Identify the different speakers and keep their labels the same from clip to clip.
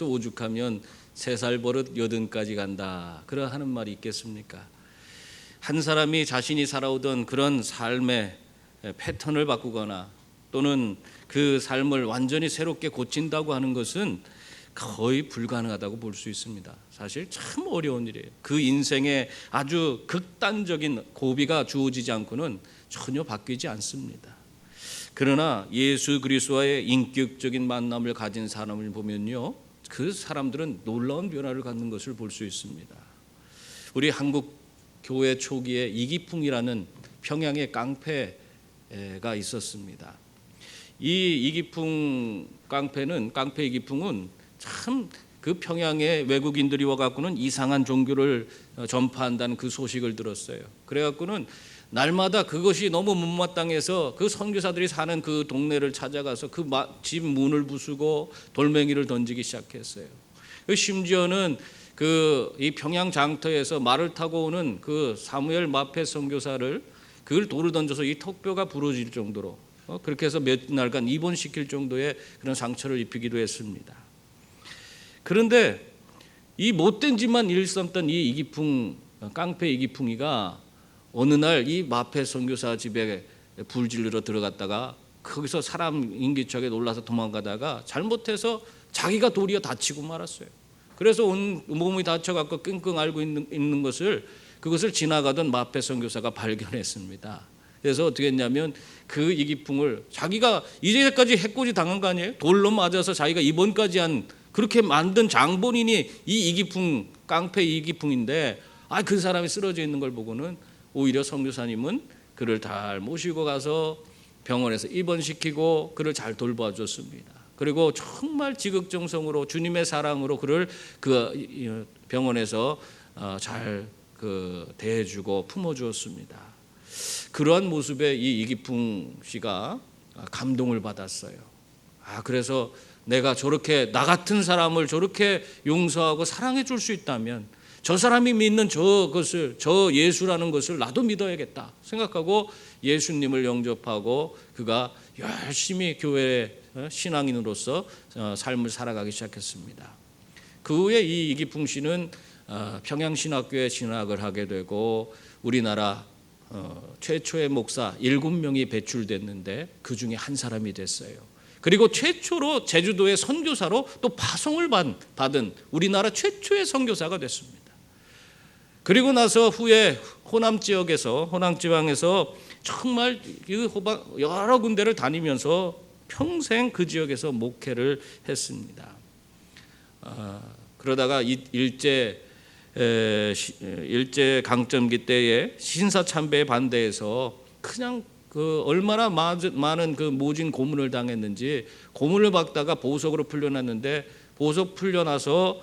Speaker 1: 또 오죽하면 세 살 버릇 여든까지 간다. 그러하는 말이 있겠습니까? 한 사람이 자신이 살아오던 그런 삶의 패턴을 바꾸거나 또는 그 삶을 완전히 새롭게 고친다고 하는 것은 거의 불가능하다고 볼 수 있습니다. 사실 참 어려운 일이에요. 그 인생에 아주 극단적인 고비가 주어지지 않고는 전혀 바뀌지 않습니다. 그러나 예수 그리스도와의 인격적인 만남을 가진 사람을 보면요. 그 사람들은 놀라운 변화를 갖는 것을 볼 수 있습니다. 우리 한국 교회 초기에 이기풍이라는 평양의 깡패가 있었습니다. 이 이기풍 깡패는 깡패 이기풍은 참 그 평양의 외국인들이 와갖고는 이상한 종교를 어, 전파한다는 그 소식을 들었어요. 그래갖고는 날마다 그것이 너무 못마땅해서 그 선교사들이 사는 그 동네를 찾아가서 그 집 문을 부수고 돌멩이를 던지기 시작했어요. 그 심지어는 그 이 평양 장터에서 말을 타고 오는 그 사무엘 마페 선교사를 그걸 돌을 던져서 이 턱뼈가 부러질 정도로 어, 그렇게 해서 몇 날간 입원시킬 정도의 그런 상처를 입히기도 했습니다. 그런데 이 못된 짓만 일삼던 이 이기풍 깡패 이기풍이가 어느 날 이 마페 선교사 집에 불질르러 들어갔다가 거기서 사람 인기척에 놀라서 도망가다가 잘못해서 자기가 도리어 다치고 말았어요. 그래서 온 몸이 다쳐갖고 끙끙 앓고 있는, 있는 것을 그것을 지나가던 마페 선교사가 발견했습니다. 그래서 어떻게 했냐면 그 이기풍을 자기가 이제까지 해코지 당한 거 아니에요? 돌로 맞아서 자기가 입원까지 한 그렇게 만든 장본인이 이 이기풍 깡패 이기풍인데 아 그 사람이 쓰러져 있는 걸 보고는 오히려 선교사님은 그를 잘 모시고 가서 병원에서 입원시키고 그를 잘 돌봐줬습니다. 그리고 정말 지극정성으로 주님의 사랑으로 그를 그 병원에서 어, 잘그 대해주고 품어주었습니다. 그러한 모습에 이 이기풍 씨가 감동을 받았어요. 아 그래서 내가 저렇게 나 같은 사람을 저렇게 용서하고 사랑해 줄 수 있다면 저 사람이 믿는 저것을 저 예수라는 것을 나도 믿어야겠다 생각하고 예수님을 영접하고 그가 열심히 교회 신앙인으로서 어, 삶을 살아가기 시작했습니다. 그 후에 이 이기풍 씨는 어, 평양신학교에 진학을 하게 되고 우리나라 어, 최초의 목사 일곱 명이 배출됐는데 그 중에 한 사람이 됐어요. 그리고 최초로 제주도의 선교사로 또 파송을 받은 우리나라 최초의 선교사가 됐습니다. 그리고 나서 후에 호남 지역에서 호남 지방에서 정말 그 여러 군데를 다니면서 평생 그 지역에서 목회를 했습니다. 아, 그러다가 일제 일제 강점기 때에 신사 참배에 반대해서 그냥 그 얼마나 많은 그 모진 고문을 당했는지 고문을 받다가 보석으로 풀려났는데 보석 풀려나서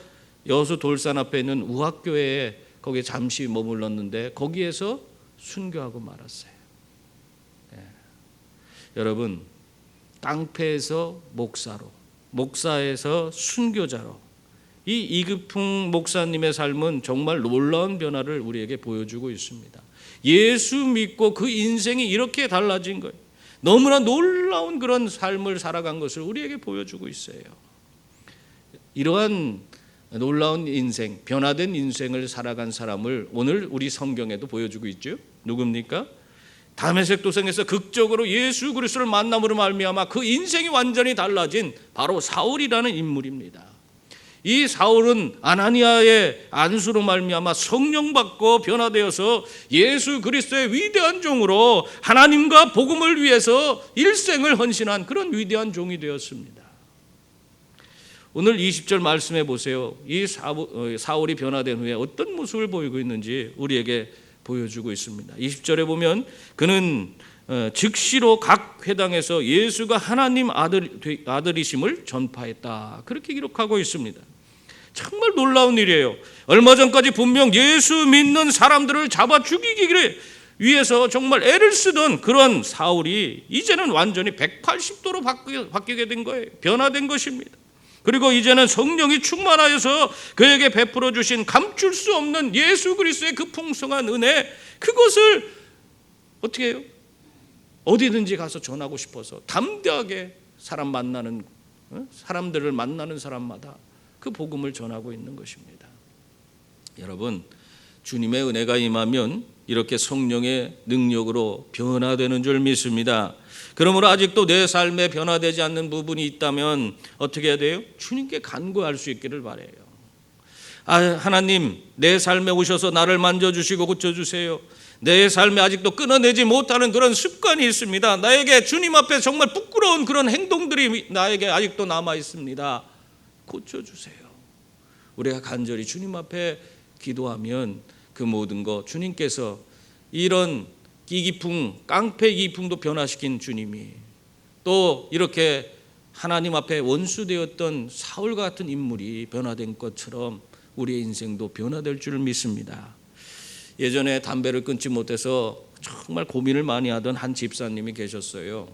Speaker 1: 여수 돌산 앞에 있는 우학교에 거기에 잠시 머물렀는데 거기에서 순교하고 말았어요. 예. 여러분 깡패에서 목사로, 목사에서 순교자로 이 이급풍 목사님의 삶은 정말 놀라운 변화를 우리에게 보여주고 있습니다. 예수 믿고 그 인생이 이렇게 달라진 거예요. 너무나 놀라운 그런 삶을 살아간 것을 우리에게 보여주고 있어요. 이러한 놀라운 인생, 변화된 인생을 살아간 사람을 오늘 우리 성경에도 보여주고 있죠. 누굽니까? 다메섹 도성에서 극적으로 예수 그리스도를 만남으로 말미암아 그 인생이 완전히 달라진 바로 사울이라는 인물입니다. 이 사울은 아나니아의 안수로 말미암아 성령 받고 변화되어서 예수 그리스도의 위대한 종으로 하나님과 복음을 위해서 일생을 헌신한 그런 위대한 종이 되었습니다. 오늘 20절 말씀해 보세요. 이 어, 사울이 변화된 후에 어떤 모습을 보이고 있는지 우리에게 보여주고 있습니다. 20절에 보면 그는 어, 즉시로 각 회당에서 예수가 하나님 아들, 아들이심을 전파했다. 그렇게 기록하고 있습니다. 정말 놀라운 일이에요. 얼마 전까지 분명 예수 믿는 사람들을 잡아 죽이기를 위해서 정말 애를 쓰던 그런 사울이 이제는 완전히 180도로 바뀌게 된 거예요. 변화된 것입니다. 그리고 이제는 성령이 충만하여서 그에게 베풀어 주신 감출 수 없는 예수 그리스도의 그 풍성한 은혜 그것을 어떻게 해요? 어디든지 가서 전하고 싶어서 담대하게 사람 만나는 어? 사람들을 만나는 사람마다 그 복음을 전하고 있는 것입니다. 여러분, 주님의 은혜가 임하면 이렇게 성령의 능력으로 변화되는 줄 믿습니다. 그러므로 아직도 내 삶에 변화되지 않는 부분이 있다면 어떻게 해야 돼요? 주님께 간구할 수 있기를 바래요. 아, 하나님, 내 삶에 오셔서 나를 만져주시고 고쳐주세요. 내 삶에 아직도 끊어내지 못하는 그런 습관이 있습니다. 나에게 주님 앞에 정말 부끄러운 그런 행동들이 나에게 아직도 남아 있습니다. 고쳐주세요. 우리가 간절히 주님 앞에 기도하면 그 모든 거 주님께서 이런 기기풍, 깡패 기풍도 변화시킨 주님이 또 이렇게 하나님 앞에 원수되었던 사울 같은 인물이 변화된 것처럼 우리의 인생도 변화될 줄 믿습니다. 예전에 담배를 끊지 못해서 정말 고민을 많이 하던 한 집사님이 계셨어요.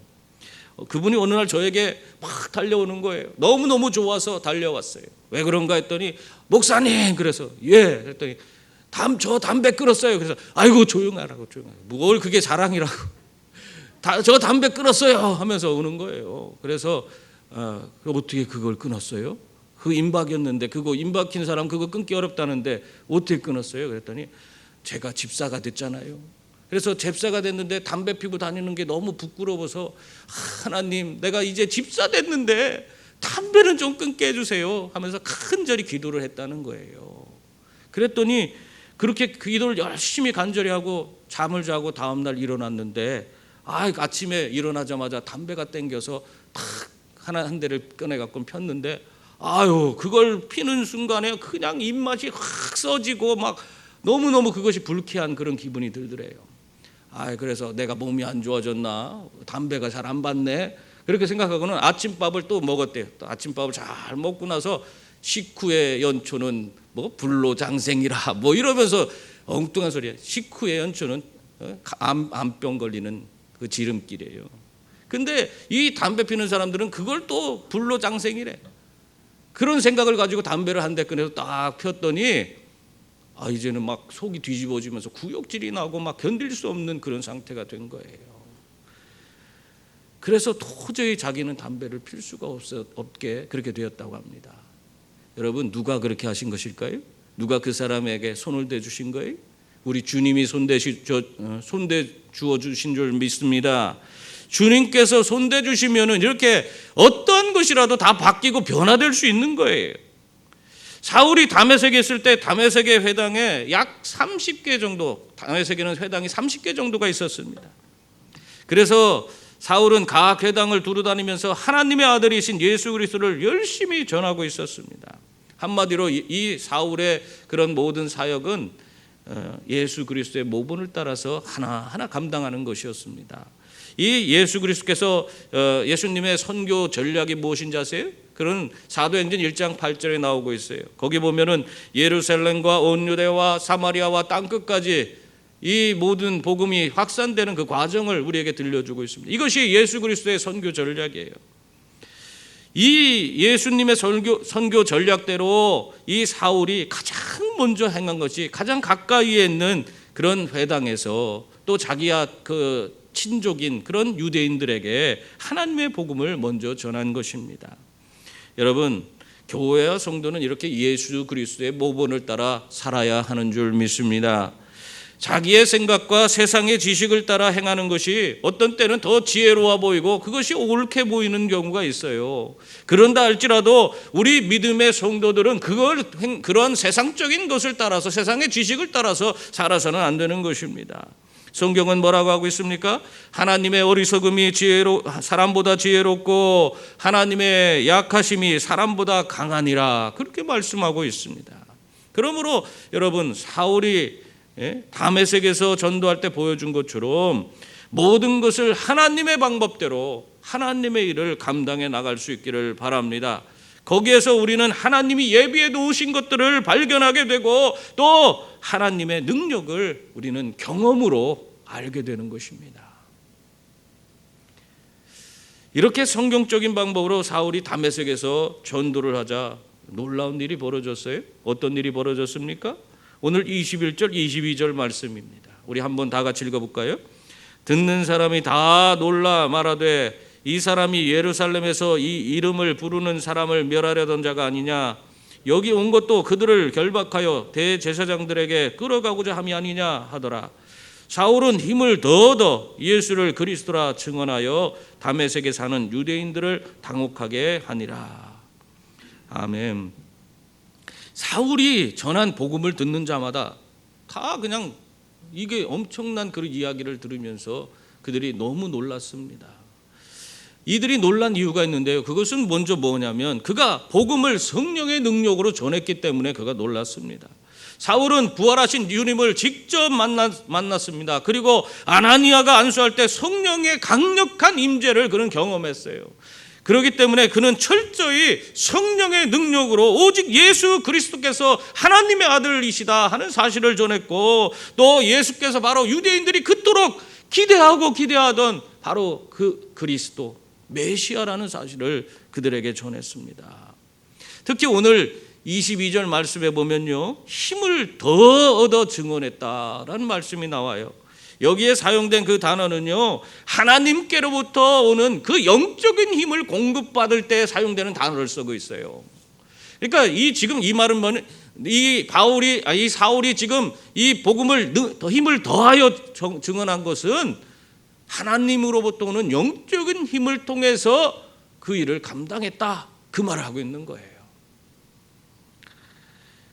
Speaker 1: 어, 그분이 어느 날 저에게 막 달려오는 거예요. 너무 너무 좋아서 달려왔어요. 왜 그런가 했더니 목사님 그래서 예 그랬더니 담 저 담배 끊었어요. 그래서 아이고 조용하라고 조용하라고 뭘 그게 자랑이라고 다, 저 담배 끊었어요 하면서 오는 거예요. 그래서 어, 어떻게 그걸 끊었어요? 그 임박이었는데 그거 임박힌 사람 그거 끊기 어렵다는데 어떻게 끊었어요? 그랬더니 제가 집사가 됐잖아요. 그래서 집사가 됐는데 담배 피고 다니는 게 너무 부끄러워서 하나님 내가 이제 집사 됐는데 담배는 좀 끊게 해주세요 하면서 간절히 기도를 했다는 거예요. 그랬더니 그렇게 그 기도를 열심히 간절히 하고 잠을 자고 다음 날 일어났는데 아 아침에 일어나자마자 담배가 땡겨서 탁 하나 한 대를 꺼내 갖고 폈는데 아유 그걸 피는 순간에 그냥 입맛이 확 써지고 막 너무 너무 그것이 불쾌한 그런 기분이 들더래요. 아 그래서 내가 몸이 안 좋아졌나 담배가 잘 안 받네 그렇게 생각하고는 아침밥을 또 먹었대요. 또 아침밥을 잘 먹고 나서 식후의 연초는 뭐 불로장생이라 뭐 이러면서 엉뚱한 소리야. 식후의 연초는 어, 암, 암병 걸리는 그 지름길이에요. 근데 이 담배 피는 사람들은 그걸 또 불로장생이래. 그런 생각을 가지고 담배를 한 대 꺼내서 딱 폈더니 아 이제는 막 속이 뒤집어지면서 구역질이 나고 막 견딜 수 없는 그런 상태가 된 거예요. 그래서 도저히 자기는 담배를 필 수가 없어, 없게 그렇게 되었다고 합니다. 여러분 누가 그렇게 하신 것일까요? 누가 그 사람에게 손을 대 주신 거예요? 우리 주님이 손대 어, 주어 주신 줄 믿습니다. 주님께서 손대 주시면은 이렇게 어떤 것이라도 다 바뀌고 변화될 수 있는 거예요. 사울이 다메섹에 있을 때 다메섹의 회당에 약 30개 정도 다메섹에는 회당이 30개 정도가 있었습니다. 그래서 사울은 각 회당을 두루 다니면서 하나님의 아들이신 예수 그리스도를 열심히 전하고 있었습니다. 한마디로 이 사울의 그런 모든 사역은 어, 예수 그리스도의 모본을 따라서 하나하나 감당하는 것이었습니다. 이 예수 그리스도께서 어, 예수님의 선교 전략이 무엇인지 아세요? 그런 사도행전 1장 8절에 나오고 있어요. 거기 보면은 예루살렘과 온 유대와 사마리아와 땅 끝까지 이 모든 복음이 확산되는 그 과정을 우리에게 들려주고 있습니다. 이것이 예수 그리스도의 선교 전략이에요. 이 예수님의 선교, 선교 전략대로 이 사울이 가장 먼저 행한 것이 가장 가까이에 있는 그런 회당에서 또 자기야 그 친족인 그런 유대인들에게 하나님의 복음을 먼저 전한 것입니다. 여러분 교회와 성도는 이렇게 예수 그리스도의 모본을 따라 살아야 하는 줄 믿습니다. 자기의 생각과 세상의 지식을 따라 행하는 것이 어떤 때는 더 지혜로워 보이고 그것이 옳게 보이는 경우가 있어요. 그런다 할지라도 우리 믿음의 성도들은 그걸 그런 세상적인 것을 따라서 세상의 지식을 따라서 살아서는 안 되는 것입니다. 성경은 뭐라고 하고 있습니까? 하나님의 어리석음이 지혜로 사람보다 지혜롭고 하나님의 약하심이 사람보다 강하니라 그렇게 말씀하고 있습니다. 그러므로 여러분 사울이 예? 다메섹에서 전도할 때 보여준 것처럼 모든 것을 하나님의 방법대로 하나님의 일을 감당해 나갈 수 있기를 바랍니다. 거기에서 우리는 하나님이 예비해 놓으신 것들을 발견하게 되고 또 하나님의 능력을 우리는 경험으로 알게 되는 것입니다. 이렇게 성경적인 방법으로 사울이 다메섹에서 전도를 하자 놀라운 일이 벌어졌어요. 어떤 일이 벌어졌습니까? 오늘 21절, 22절 말씀입니다. 우리 한번 다 같이 읽어볼까요? 듣는 사람이 다 놀라 말하되 이 사람이 예루살렘에서 이 이름을 부르는 사람을 멸하려던 자가 아니냐 여기 온 것도 그들을 결박하여 대제사장들에게 끌어가고자 함이 아니냐 하더라. 사울은 힘을 더 얻어 예수를 그리스도라 증언하여 다메섹에 사는 유대인들을 당혹하게 하니라. 아멘. 사울이 전한 복음을 듣는 자마다 다 그냥 이게 엄청난 그 이야기를 들으면서 그들이 너무 놀랐습니다. 이들이 놀란 이유가 있는데요. 그것은 먼저 뭐냐면 그가 복음을 성령의 능력으로 전했기 때문에 그가 놀랐습니다. 사울은 부활하신 주님을 직접 만났습니다. 그리고 아나니아가 안수할 때 성령의 강력한 임재를 그는 경험했어요. 그렇기 때문에 그는 철저히 성령의 능력으로 오직 예수 그리스도께서 하나님의 아들이시다 하는 사실을 전했고 또 예수께서 바로 유대인들이 그토록 기대하고 기대하던 바로 그 그리스도 메시아라는 사실을 그들에게 전했습니다. 특히 오늘 22절 말씀에 보면요. 힘을 더 얻어 증언했다라는 말씀이 나와요. 여기에 사용된 그 단어는요. 하나님께로부터 오는 그 영적인 힘을 공급받을 때 사용되는 단어를 쓰고 있어요. 그러니까 이 지금 이 말은 뭐는 이 바울이 아, 이 사울이 지금 이 복음을 더 힘을 더하여 정- 증언한 것은 하나님으로부터 오는 영적인 힘을 통해서 그 일을 감당했다 그 말을 하고 있는 거예요.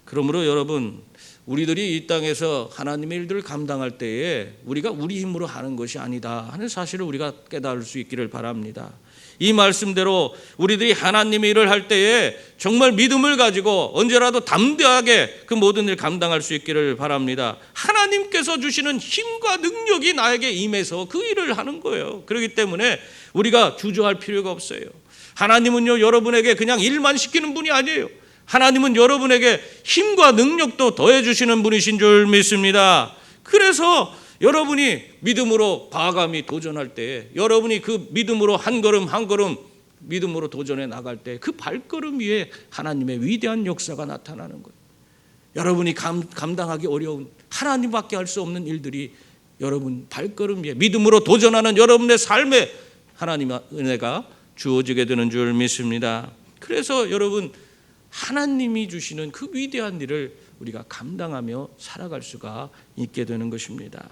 Speaker 1: 그러므로 여러분 우리들이 이 땅에서 하나님의 일들을 감당할 때에 우리가 우리 힘으로 하는 것이 아니다 하는 사실을 우리가 깨달을 수 있기를 바랍니다. 이 말씀대로 우리들이 하나님의 일을 할 때에 정말 믿음을 가지고 언제라도 담대하게 그 모든 일 감당할 수 있기를 바랍니다. 하나님께서 주시는 힘과 능력이 나에게 임해서 그 일을 하는 거예요. 그렇기 때문에 우리가 주저할 필요가 없어요. 하나님은요 여러분에게 그냥 일만 시키는 분이 아니에요. 하나님은 여러분에게 힘과 능력도 더해 주시는 분이신 줄 믿습니다. 그래서 여러분이 믿음으로 과감히 도전할 때, 여러분이 그 믿음으로 한 걸음 한 걸음 믿음으로 도전해 나갈 때, 그 발걸음 위에 하나님의 위대한 역사가 나타나는 거예요. 여러분이 감, 감당하기 어려운 하나님밖에 할 수 없는 일들이 여러분 발걸음 위에 믿음으로 도전하는 여러분의 삶에 하나님의 은혜가 주어지게 되는 줄 믿습니다. 그래서 여러분 하나님이 주시는 그 위대한 일을 우리가 감당하며 살아갈 수가 있게 되는 것입니다.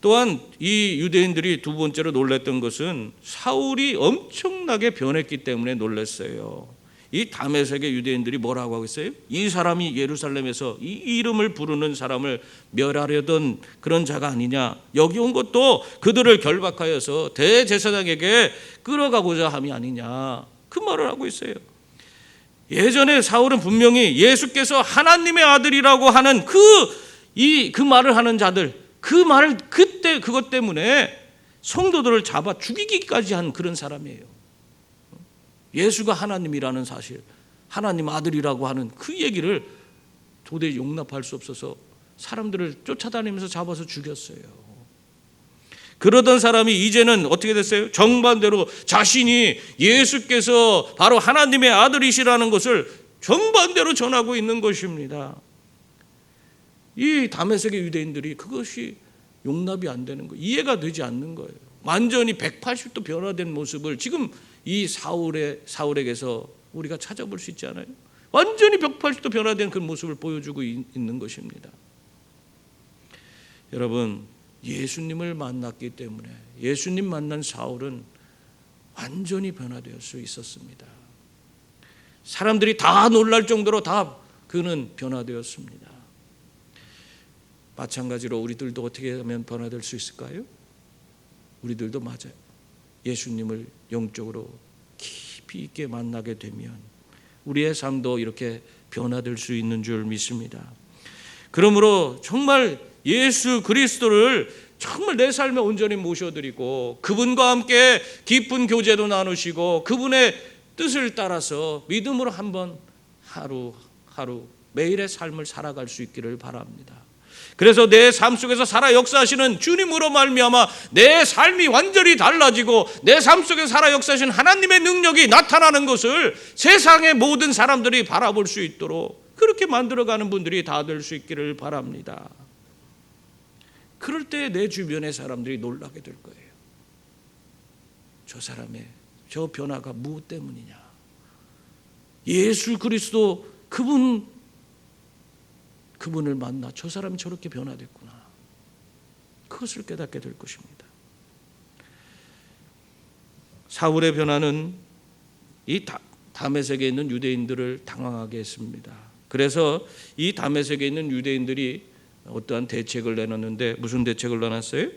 Speaker 1: 또한 이 유대인들이 두 번째로 놀랐던 것은 사울이 엄청나게 변했기 때문에 놀랐어요. 이 다메섹의 유대인들이 뭐라고 하고 있어요? 이 사람이 예루살렘에서 이 이름을 부르는 사람을 멸하려던 그런 자가 아니냐. 여기 온 것도 그들을 결박하여서 대제사장에게 끌어가고자 함이 아니냐. 그 말을 하고 있어요. 예전에 사울은 분명히 예수께서 하나님의 아들이라고 하는 그 이 그 말을 하는 자들 그 말을 그때 그것 때문에 성도들을 잡아 죽이기까지 한 그런 사람이에요. 예수가 하나님이라는 사실, 하나님 아들이라고 하는 그 얘기를 도저히 용납할 수 없어서 사람들을 쫓아다니면서 잡아서 죽였어요. 그러던 사람이 이제는 어떻게 됐어요? 정반대로 자신이 예수께서 바로 하나님의 아들이시라는 것을 정반대로 전하고 있는 것입니다. 이 다메섹의 유대인들이 그것이 용납이 안 되는 거예요. 이해가 되지 않는 거예요. 완전히 180도 변화된 모습을 지금 이 사울의 사울에게서 우리가 찾아볼 수 있잖아요. 완전히 180도 변화된 그 모습을 보여주고 있- 있는 것입니다. 여러분 예수님을 만났기 때문에 예수님 만난 사울은 완전히 변화될 수 있었습니다. 사람들이 다 놀랄 정도로 다 그는 변화되었습니다. 마찬가지로 우리들도 어떻게 하면 변화될 수 있을까요? 우리들도 맞아요. 예수님을 영적으로 깊이 있게 만나게 되면 우리의 삶도 이렇게 변화될 수 있는 줄 믿습니다. 그러므로 정말 예수 그리스도를 정말 내 삶에 온전히 모셔드리고 그분과 함께 깊은 교제도 나누시고 그분의 뜻을 따라서 믿음으로 한번 하루 하루 매일의 삶을 살아갈 수 있기를 바랍니다. 그래서 내 삶 속에서 살아 역사하시는 주님으로 말미암아 내 삶이 완전히 달라지고 내 삶 속에 살아 역사하시는 하나님의 능력이 나타나는 것을 세상의 모든 사람들이 바라볼 수 있도록 그렇게 만들어가는 분들이 다 될 수 있기를 바랍니다. 그럴 때 내 주변의 사람들이 놀라게 될 거예요. 저 사람의 저 변화가 무엇 때문이냐? 예수 그리스도 그분 그분을 만나 저 사람이 저렇게 변화됐구나. 그것을 깨닫게 될 것입니다. 사울의 변화는 이 다- 다메섹에 있는 유대인들을 당황하게 했습니다. 그래서 이 다메섹에 있는 유대인들이 어떠한 대책을 내놨는데 무슨 대책을 내놨어요?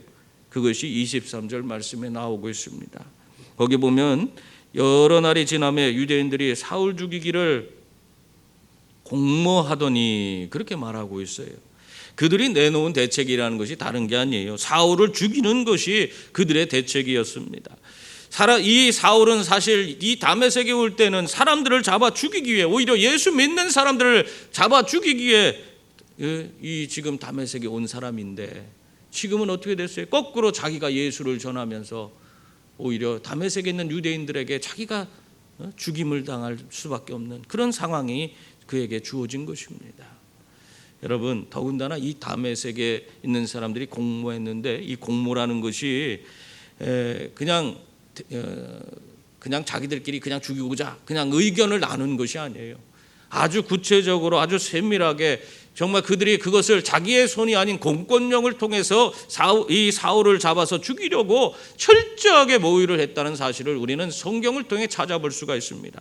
Speaker 1: 그것이 23절 말씀에 나오고 있습니다. 거기 보면 여러 날이 지남에 유대인들이 사울 죽이기를 공모하더니 그렇게 말하고 있어요. 그들이 내놓은 대책이라는 것이 다른 게 아니에요. 사울을 죽이는 것이 그들의 대책이었습니다. 이 사울은 사실 이 다메섹에 올 때는 사람들을 잡아 죽이기 위해 오히려 예수 믿는 사람들을 잡아 죽이기 위해 예, 이 지금 다메섹에 온 사람인데 지금은 어떻게 됐어요? 거꾸로 자기가 예수를 전하면서 오히려 다메섹에 있는 유대인들에게 자기가 어, 죽임을 당할 수밖에 없는 그런 상황이 그에게 주어진 것입니다. 여러분 더군다나 이 다메섹에 있는 사람들이 공모했는데 이 공모라는 것이 에, 그냥 어, 그냥 자기들끼리 그냥 죽이고자 그냥 의견을 나눈 것이 아니에요. 아주 구체적으로 아주 세밀하게 정말 그들이 그것을 자기의 손이 아닌 공권력을 통해서 사울, 이 사울을 잡아서 죽이려고 철저하게 모의를 했다는 사실을 우리는 성경을 통해 찾아볼 수가 있습니다.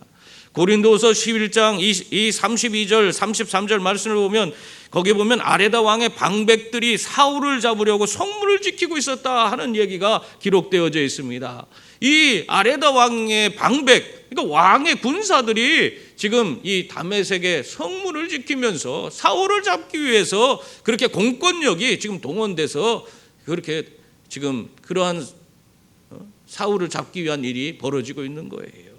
Speaker 1: 고린도서 11장 이 32절 33절 말씀을 보면 거기 보면 아레다 왕의 방백들이 사울을 잡으려고 성문을 지키고 있었다 하는 얘기가 기록되어져 있습니다. 이 아레다 왕의 방백 그러니까 왕의 군사들이 지금 이 다메섹의 성문을 지키면서 사울을 잡기 위해서 그렇게 공권력이 지금 동원돼서 그렇게 지금 그러한 어, 사울을 잡기 위한 일이 벌어지고 있는 거예요.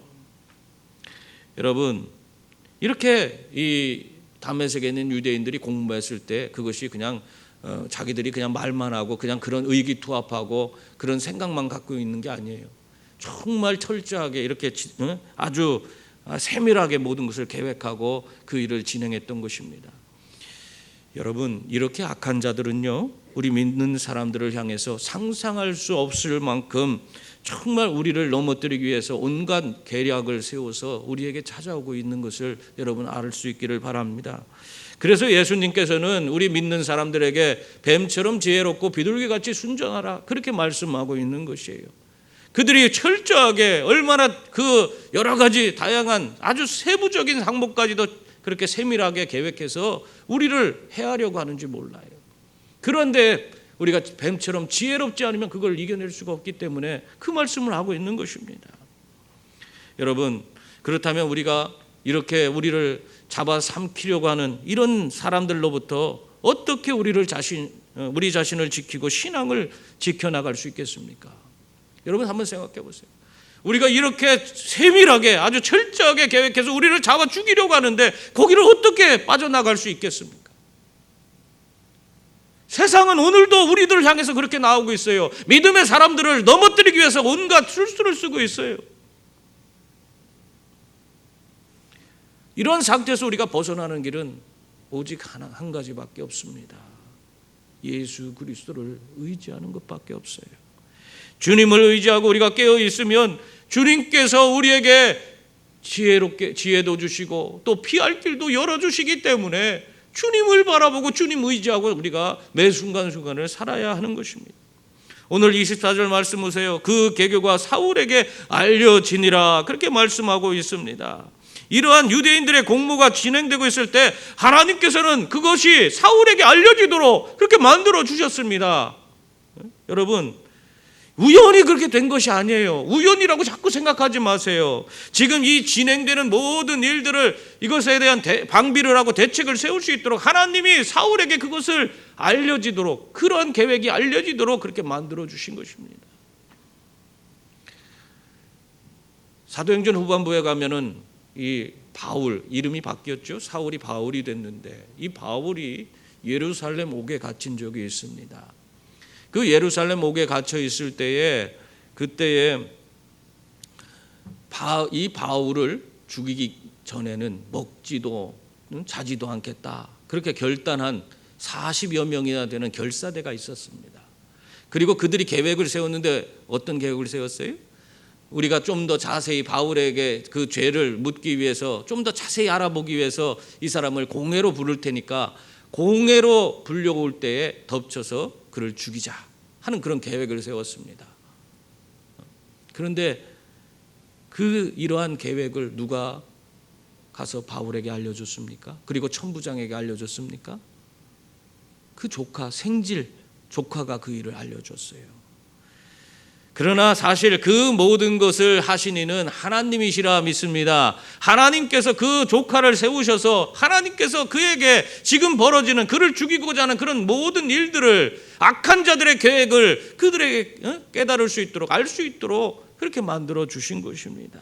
Speaker 1: 여러분 이렇게 이 다메섹에 있는 유대인들이 공부했을 때 그것이 그냥 어, 자기들이 그냥 말만 하고 그냥 그런 의기투합하고 그런 생각만 갖고 있는 게 아니에요. 정말 철저하게 이렇게? 아주 세밀하게 모든 것을 계획하고 그 일을 진행했던 것입니다. 여러분 이렇게 악한 자들은요 우리 믿는 사람들을 향해서 상상할 수 없을 만큼 정말 우리를 넘어뜨리기 위해서 온갖 계략을 세워서 우리에게 찾아오고 있는 것을 여러분 알 수 있기를 바랍니다. 그래서 예수님께서는 우리 믿는 사람들에게 뱀처럼 지혜롭고 비둘기같이 순전하라 그렇게 말씀하고 있는 것이에요. 그들이 철저하게 얼마나 그 여러 가지 다양한 아주 세부적인 항목까지도 그렇게 세밀하게 계획해서 우리를 해하려고 하는지 몰라요. 그런데 우리가 뱀처럼 지혜롭지 않으면 그걸 이겨낼 수가 없기 때문에 그 말씀을 하고 있는 것입니다. 여러분 그렇다면 우리가 이렇게 우리를 잡아 삼키려고 하는 이런 사람들로부터 어떻게 우리를 자신 어, 우리 자신을 지키고 신앙을 지켜나갈 수 있겠습니까? 여러분 한번 생각해 보세요. 우리가 이렇게 세밀하게 아주 철저하게 계획해서 우리를 잡아 죽이려고 하는데 거기를 어떻게 빠져나갈 수 있겠습니까? 세상은 오늘도 우리들을 향해서 그렇게 나오고 있어요. 믿음의 사람들을 넘어뜨리기 위해서 온갖 술수를 쓰고 있어요. 이런 상태에서 우리가 벗어나는 길은 오직 하나 한 가지밖에 없습니다. 예수 그리스도를 의지하는 것밖에 없어요. 주님을 의지하고 우리가 깨어 있으면 주님께서 우리에게 지혜롭게 지혜도 주시고 또 피할 길도 열어 주시기 때문에 주님을 바라보고 주님 의지하고 우리가 매 순간순간을 살아야 하는 것입니다. 오늘 24절 말씀 보세요. 그 계교가 사울에게 알려지니라 그렇게 말씀하고 있습니다. 이러한 유대인들의 공모가 진행되고 있을 때 하나님께서는 그것이 사울에게 알려지도록 그렇게 만들어 주셨습니다. 여러분 우연히 그렇게 된 것이 아니에요. 우연이라고 자꾸 생각하지 마세요. 지금 이 진행되는 모든 일들을 이것에 대한 대, 방비를 하고 대책을 세울 수 있도록 하나님이 사울에게 그것을 알려지도록 그런 계획이 알려지도록 그렇게 만들어 주신 것입니다. 사도행전 후반부에 가면은 이 바울 이름이 바뀌었죠. 사울이 바울이 됐는데 이 바울이 예루살렘 옥에 갇힌 적이 있습니다. 그 예루살렘 옥에 갇혀 있을 때에 그때에 바, 이 바울을 죽이기 전에는 먹지도 자지도 않겠다. 그렇게 결단한 40여 명이나 되는 결사대가 있었습니다. 그리고 그들이 계획을 세웠는데 어떤 계획을 세웠어요? 우리가 좀 더 자세히 바울에게 그 죄를 묻기 위해서 좀 더 자세히 알아보기 위해서 이 사람을 공회로 부를 테니까 공회로 불려올 때에 덮쳐서 그를 죽이자 하는 그런 계획을 세웠습니다. 그런데 그 이러한 계획을 누가 가서 바울에게 알려줬습니까? 그리고 천부장에게 알려줬습니까? 그 조카 생질 조카가 그 일을 알려줬어요. 그러나 사실 그 모든 것을 하신 이는 하나님이시라 믿습니다. 하나님께서 그 조카를 세우셔서 하나님께서 그에게 지금 벌어지는 그를 죽이고자 하는 그런 모든 일들을 악한 자들의 계획을 그들에게 어? 깨달을 수 있도록 알 수 있도록 그렇게 만들어 주신 것입니다.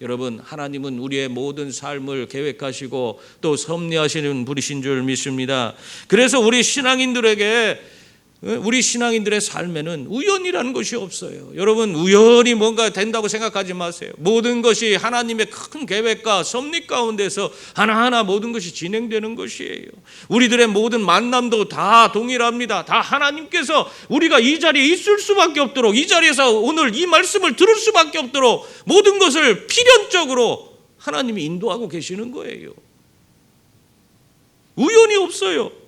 Speaker 1: 여러분 하나님은 우리의 모든 삶을 계획하시고 또 섭리하시는 분이신 줄 믿습니다. 그래서 우리 신앙인들에게 우리 신앙인들의 삶에는 우연이라는 것이 없어요. 여러분 우연히 뭔가 된다고 생각하지 마세요. 모든 것이 하나님의 큰 계획과 섭리 가운데서 하나하나 모든 것이 진행되는 것이에요. 우리들의 모든 만남도 다 동일합니다. 다 하나님께서 우리가 이 자리에 있을 수밖에 없도록 이 자리에서 오늘 이 말씀을 들을 수밖에 없도록 모든 것을 필연적으로 하나님이 인도하고 계시는 거예요. 우연이 없어요.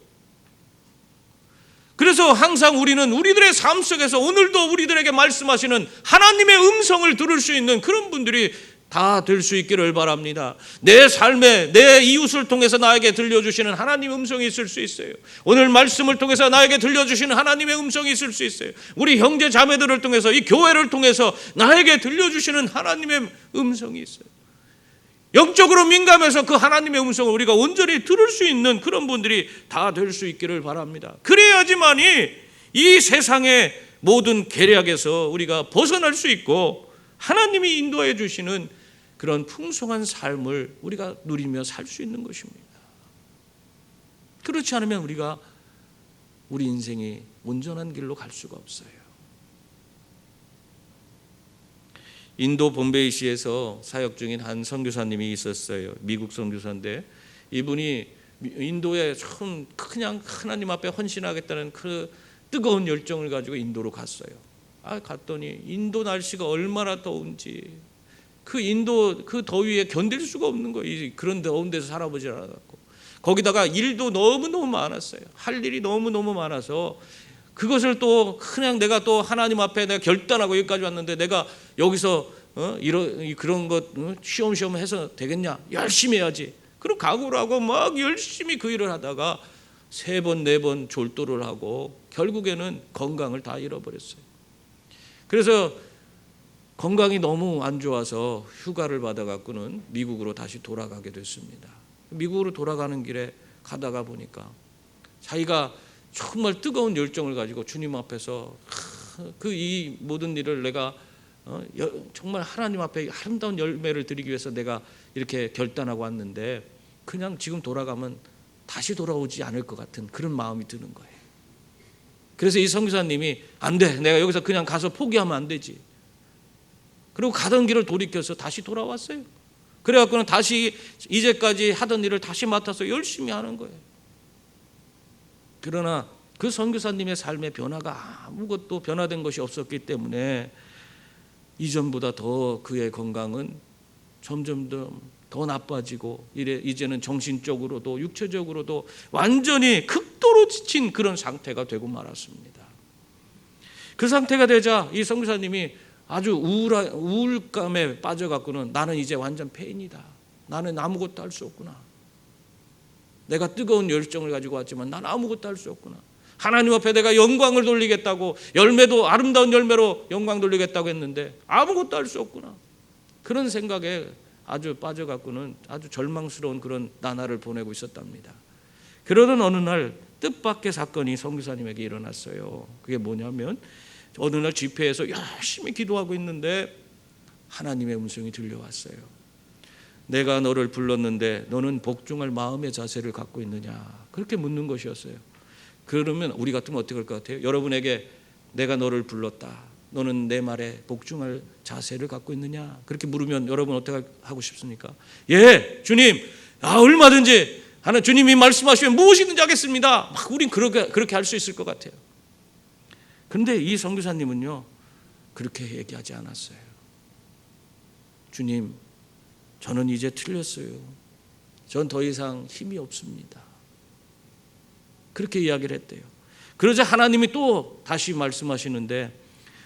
Speaker 1: 그래서 항상 우리는 우리들의 삶 속에서 오늘도 우리들에게 말씀하시는 하나님의 음성을 들을 수 있는 그런 분들이 다 될 수 있기를 바랍니다. 내 삶에 내 이웃을 통해서 나에게 들려주시는 하나님 음성이 있을 수 있어요. 오늘 말씀을 통해서 나에게 들려주시는 하나님의 음성이 있을 수 있어요. 우리 형제 자매들을 통해서 이 교회를 통해서 나에게 들려주시는 하나님의 음성이 있어요. 영적으로 민감해서 그 하나님의 음성을 우리가 온전히 들을 수 있는 그런 분들이 다 될 수 있기를 바랍니다. 그래야지만이 이 세상의 모든 계략에서 우리가 벗어날 수 있고 하나님이 인도해 주시는 그런 풍성한 삶을 우리가 누리며 살 수 있는 것입니다. 그렇지 않으면 우리가 우리 인생이 온전한 길로 갈 수가 없어요. 인도 bombe이시에서 사역 중인 한 선교사님이 있었어요. 미국 선교사인데 이분이 인도에 참 그냥 하나님 앞에 헌신하겠다는 그 뜨거운 열정을 가지고 인도로 갔어요. 아 갔더니 인도 날씨가 얼마나 더운지 그 인도 그 더위에 견딜 수가 없는 거예요. 그런 더운 데서 살아보지 않았고 거기다가 일도 너무 너무 많았어요. 할 일이 너무 너무 많아서 그것을 또 그냥 내가 또 하나님 앞에 내가 결단하고 여기까지 왔는데 내가 여기서 어, 이런 그런 것 어, 쉬엄쉬엄 해서 되겠냐? 열심히 해야지. 그리고 각오를 하고 막 열심히 그 일을 하다가 세 번 네 번 졸도를 하고 결국에는 건강을 다 잃어버렸어요. 그래서 건강이 너무 안 좋아서 휴가를 받아 갖고는 미국으로 다시 돌아가게 됐습니다. 미국으로 돌아가는 길에 가다가 보니까 자기가 정말 뜨거운 열정을 가지고 주님 앞에서 그 이 모든 일을 내가 어, 정말 하나님 앞에 아름다운 열매를 드리기 위해서 내가 이렇게 결단하고 왔는데 그냥 지금 돌아가면 다시 돌아오지 않을 것 같은 그런 마음이 드는 거예요. 그래서 이 성교사님이 안 돼. 내가 여기서 그냥 가서 포기하면 안 되지. 그리고 가던 길을 돌이켜서 다시 돌아왔어요. 그래갖고는 다시 이제까지 하던 일을 다시 맡아서 열심히 하는 거예요. 그러나 그 선교사님의 삶의 변화가 아무것도 변화된 것이 없었기 때문에 이전보다 더 그의 건강은 점점 더 나빠지고 이래 이제는 정신적으로도 육체적으로도 완전히 극도로 지친 그런 상태가 되고 말았습니다. 그 상태가 되자 이 선교사님이 아주 우울 우울감에 빠져갖고는 나는 이제 완전 폐인이다. 나는 아무것도 할 수 없구나. 내가 뜨거운 열정을 가지고 왔지만 난 아무것도 할 수 없구나. 하나님 앞에 내가 영광을 돌리겠다고 열매도 아름다운 열매로 영광 돌리겠다고 했는데 아무것도 할 수 없구나. 그런 생각에 아주 빠져갖고는 아주 절망스러운 그런 나날을 보내고 있었답니다. 그러던 어느 날 뜻밖의 사건이 성교사님에게 일어났어요. 그게 뭐냐면 어느 날 집회에서 열심히 기도하고 있는데 하나님의 음성이 들려왔어요. 내가 너를 불렀는데 너는 복종할 마음의 자세를 갖고 있느냐? 그렇게 묻는 것이었어요. 그러면 우리 같으면 어떻게 할 것 같아요? 여러분에게 내가 너를 불렀다. 너는 내 말에 복종할 자세를 갖고 있느냐? 그렇게 물으면 여러분 어떻게 하고 싶습니까? 예, 주님, 아 얼마든지 하는 주님이 말씀하시면 무엇이든지 하겠습니다. 막 우린 그렇게 그렇게 할 수 있을 것 같아요. 근데 이 선교사님은요 그렇게 얘기하지 않았어요. 주님, 저는 이제 틀렸어요. 전 더 이상 힘이 없습니다. 그렇게 이야기를 했대요. 그러자 하나님이 또 다시 말씀하시는데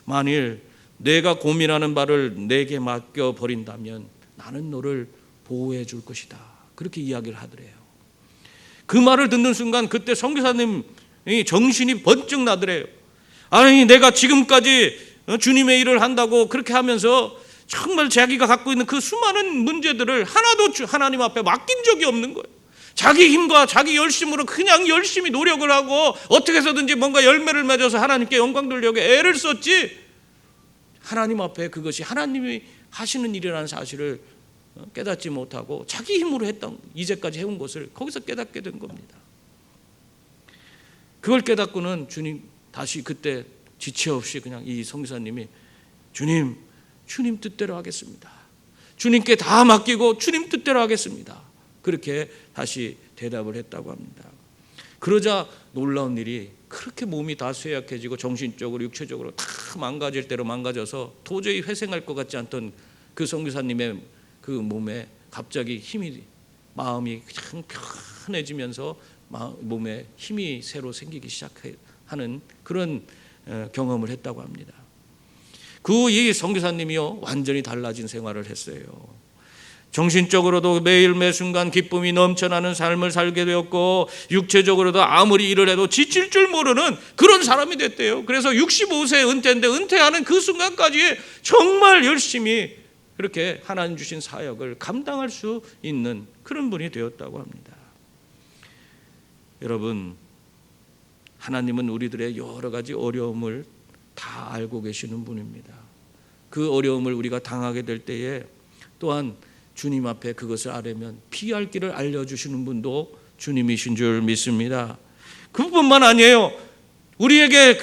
Speaker 1: 만일 내가 고민하는 바를 내게 맡겨 버린다면 나는 너를 보호해 줄 것이다. 그렇게 이야기를 하더래요. 그 말을 듣는 순간 그때 선교사님이 정신이 번쩍 나더래요. 아니 내가 지금까지 주님의 일을 한다고 그렇게 하면서 정말 자기가 갖고 있는 그 수많은 문제들을 하나도 주- 하나님 앞에 맡긴 적이 없는 거예요. 자기 힘과 자기 열심으로 그냥 열심히 노력을 하고 어떻게 해서든지 뭔가 열매를 맺어서 하나님께 영광 돌려고 애를 썼지 하나님 앞에 그것이 하나님이 하시는 일이라는 사실을 깨닫지 못하고 자기 힘으로 했던 이제까지 해온 것을 거기서 깨닫게 된 겁니다. 그걸 깨닫고는 주님 다시 그때 지체 없이 그냥 이 성기사님이 주님 주님 뜻대로 하겠습니다. 주님께 다 맡기고 주님 뜻대로 하겠습니다. 그렇게 다시 대답을 했다고 합니다. 그러자 놀라운 일이 그렇게 몸이 다 쇠약해지고 정신적으로 육체적으로 다 망가질 대로 망가져서 도저히 회생할 것 같지 않던 그 성교사님의 그 몸에 갑자기 힘이 마음이 그냥 편해지면서 마- 몸에 힘이 새로 생기기 시작하는 그런 어, 경험을 했다고 합니다. 그이 성교사님이요 완전히 달라진 생활을 했어요. 정신적으로도 매일 매 순간 기쁨이 넘쳐나는 삶을 살게 되었고 육체적으로도 아무리 일을 해도 지칠 줄 모르는 그런 사람이 됐대요. 그래서 65세 은퇴인데 은퇴하는 그 순간까지 정말 열심히 그렇게 하나님 주신 사역을 감당할 수 있는 그런 분이 되었다고 합니다. 여러분 하나님은 우리들의 여러 가지 어려움을 다 알고 계시는 분입니다. 그 어려움을 우리가 당하게 될 때에 또한 주님 앞에 그것을 알려면 피할 길을 알려주시는 분도 주님이신 줄 믿습니다. 그뿐만 아니에요. 우리에게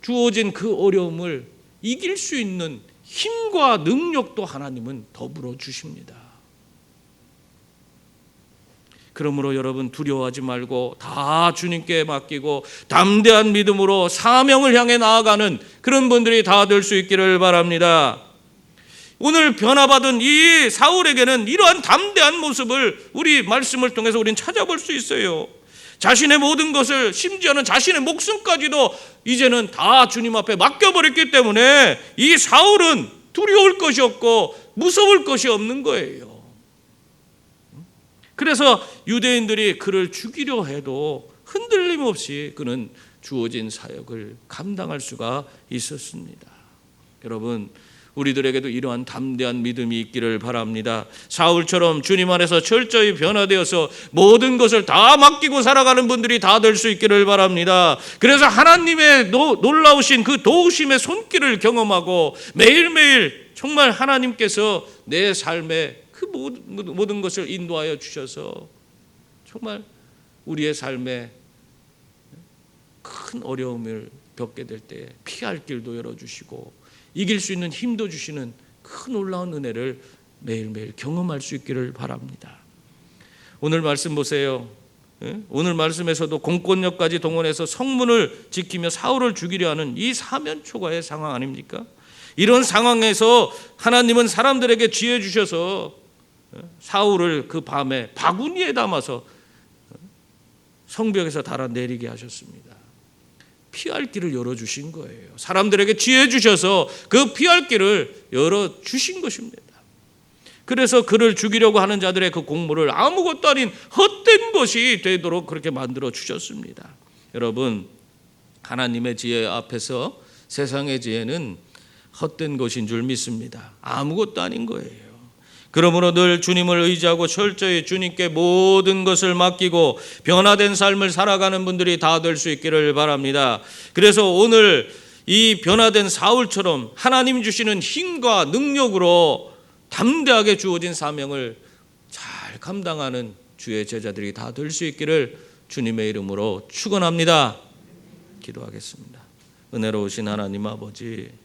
Speaker 1: 주어진 그 어려움을 이길 수 있는 힘과 능력도 하나님은 더불어 주십니다. 그러므로 여러분 두려워하지 말고 다 주님께 맡기고 담대한 믿음으로 사명을 향해 나아가는 그런 분들이 다 될 수 있기를 바랍니다. 오늘 변화받은 이 사울에게는 이러한 담대한 모습을 우리 말씀을 통해서 우리는 찾아볼 수 있어요. 자신의 모든 것을 심지어는 자신의 목숨까지도 이제는 다 주님 앞에 맡겨버렸기 때문에 이 사울은 두려울 것이 없고 무서울 것이 없는 거예요. 그래서 유대인들이 그를 죽이려 해도 흔들림 없이 그는 주어진 사역을 감당할 수가 있었습니다. 여러분, 우리들에게도 이러한 담대한 믿음이 있기를 바랍니다. 사울처럼 주님 안에서 철저히 변화되어서 모든 것을 다 맡기고 살아가는 분들이 다 될 수 있기를 바랍니다. 그래서 하나님의 노, 놀라우신 그 도우심의 손길을 경험하고 매일매일 정말 하나님께서 내 삶에 그 모든, 것을 인도하여 주셔서 정말 우리의 삶에 큰 어려움을 겪게 될 때 피할 길도 열어주시고 이길 수 있는 힘도 주시는 큰 놀라운 은혜를 매일매일 경험할 수 있기를 바랍니다. 오늘 말씀 보세요. 예? 오늘 말씀에서도 공권력까지 동원해서 성문을 지키며 사울을 죽이려 하는 이 사면 초과의 상황 아닙니까? 이런 상황에서 하나님은 사람들에게 지혜 주셔서 예? 사울을 그 밤에 바구니에 담아서 성벽에서 달아 내리게 하셨습니다. 피할 길을 열어 주신 거예요. 사람들에게 지혜 주셔서 그 피할 길을 열어 주신 것입니다. 그래서 그를 죽이려고 하는 자들의 그 공모를 아무것도 아닌 헛된 것이 되도록 그렇게 만들어 주셨습니다. 여러분, 하나님의 지혜 앞에서 세상의 지혜는 헛된 것인 줄 믿습니다. 아무것도 아닌 거예요. 그러므로 늘 주님을 의지하고 철저히 주님께 모든 것을 맡기고 변화된 삶을 살아가는 분들이 다 될 수 있기를 바랍니다. 그래서 오늘 이 변화된 사울처럼 하나님 주시는 힘과 능력으로 담대하게 주어진 사명을 잘 감당하는 주의 제자들이 다 될 수 있기를 주님의 이름으로 축원합니다. 기도하겠습니다. 은혜로우신 하나님 아버지